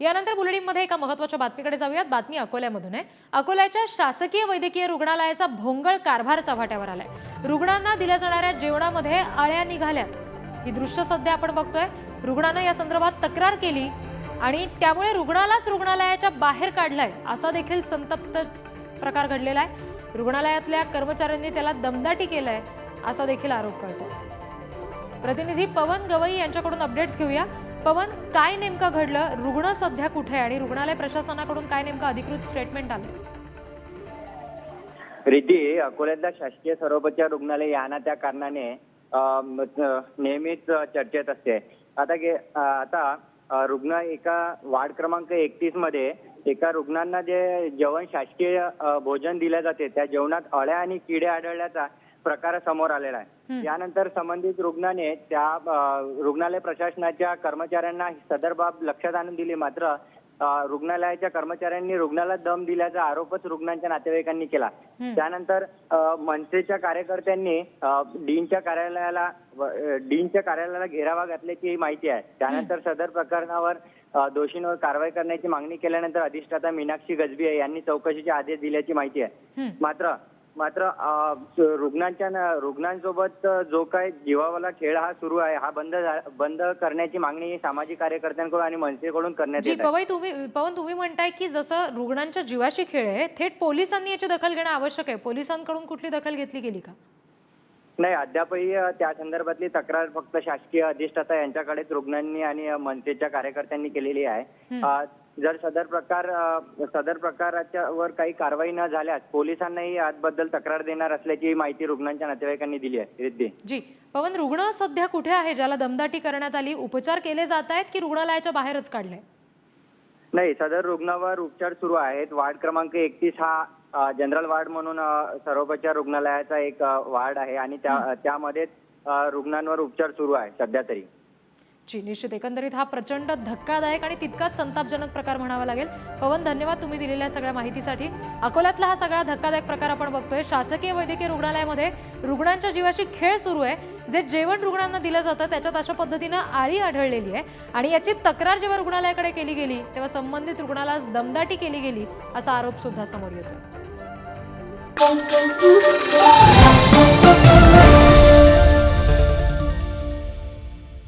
यानंतर बुलेटिनमध्ये एका महत्त्वाच्या बातमीकडे जाऊयात. बातमी अकोल्यामधून आहे. अकोल्याच्या शासकीय वैद्यकीय रुग्णालयाचा भोंगळ कारभार चव्हाट्यावर आलाय. रुग्णांना दिल्या जाणाऱ्या जेवणामध्ये आळ्या निघाल्यात. ही दृश्य सध्या आपण बघतोय. रुग्णानं या संदर्भात तक्रार केली आणि त्यामुळे रुग्णालाच रुग्णालयाच्या बाहेर काढलाय असा देखील संतप्त प्रकार घडलेला आहे. रुग्णालयातल्या कर्मचाऱ्यांनी त्याला दमदाटी केलाय असा देखील आरोप करतात प्रतिनिधी पवन गवई यांच्याकडून अपडेट्स घेऊया. पवन काय नेमकं घडलं? रुग्ण सध्या कुठे आहे आणि रुग्णालय प्रशासनाकडून काय नेमकं अधिकृत स्टेटमेंट आलं? रिद्धी अकोल्यातल्या शासकीय सर्वोपचार रुग्णालय याना त्या कारणाने नेहमीच चर्चेत असते. आता गे आता रुग्ण एका वार्ड क्रमांक एकतीसमध्ये एका रुग्णांना जे जेवण शासकीय भोजन दिले जाते त्या जेवणात अळ्या आणि किडे आढळल्याचा प्रकार समोर आलेला आहे. यानंतर संबंधित रुग्णाने त्या रुग्णालय प्रशासनाच्या कर्मचाऱ्यांना सदर बाब लक्षात आणून दिली. मात्र रुग्णालयाच्या कर्मचाऱ्यांनी रुग्णाला दम दिल्याचा आरोपच रुग्णांच्या नातेवाईकांनी केला. त्यानंतर मनसेच्या कार्यकर्त्यांनी डीनच्या कार्यालयाला डीनच्या कार्यालयाला घेरावा घातल्याची माहिती आहे. त्यानंतर सदर प्रकरणावर दोषींवर कारवाई करण्याची मागणी केल्यानंतर अधिष्ठाता मीनाक्षी गजबी यांनी चौकशीचे आदेश दिल्याची माहिती आहे. मात्र मात्र रुग्णांच्या रुग्णांसोबत जो काय जीवावाला खेळ हा सुरू आहे हा बंद बंद करण्याची मागणी सामाजिक कार्यकर्त्यांकडून आणि मनसेकडून करण्यात येत पवई तुम्ही पवन तुम्ही म्हणताय की जसं रुग्णांच्या जीवाशी खेळ आहे थेट पोलिसांनी याची दखल घेणं आवश्यक आहे. पोलिसांकडून कुठली दखल घेतली गेली का? नाही अद्यापही त्या संदर्भातली तक्रार फक्त शासकीय अधिष्ठाता यांच्याकडेच रुग्णांनी आणि मनसेच्या कार्यकर्त्यांनी केलेली आहे. जर सदर प्रकार सदर प्रकाराच्या वर काही कारवाई न झाल्यास पोलिसांनाही याबद्दल तक्रार देणार असल्याची माहिती रुग्णांच्या नातेवाईकांनी दिली आहे. रिद्धी. जी. पवन रुग्ण सध्या कुठे आहे? ज्याला दमदाटी करण्यात आली उपचार केले जात आहेत की रुग्णालयाच्या बाहेरच काढले? नाही सदर रुग्णावर उपचार सुरू आहेत. वार्ड क्रमांक एकतीस हा जनरल वार्ड म्हणून सर्वोपचार रुग्णालयाचा एक वार्ड आहे आणि त्या त्यामध्ये रुग्णांवर उपचार सुरू आहे सध्या तरी. जी निश्चित एकंदरीत हा प्रचंड धक्कादायक आणि तितकाच संतापजनक प्रकार म्हणावा लागेल. पवन धन्यवाद तुम्ही दिलेल्या सगळ्या माहितीसाठी. अकोल्यातला हा सगळा धक्कादायक प्रकार आपण बघतोय. शासकीय वैद्यकीय रुग्णालयामध्ये रुग्णांच्या जीवाशी खेळ सुरू आहे. जे जेवण रुग्णांना दिलं जातं त्याच्यात अशा पद्धतीनं आळी आढळलेली आहे. आणि याची तक्रार जेव्हा रुग्णालयाकडे केली गेली तेव्हा संबंधित रुग्णाला दमदाटी केली गेली असा आरोप सुद्धा समोर येतो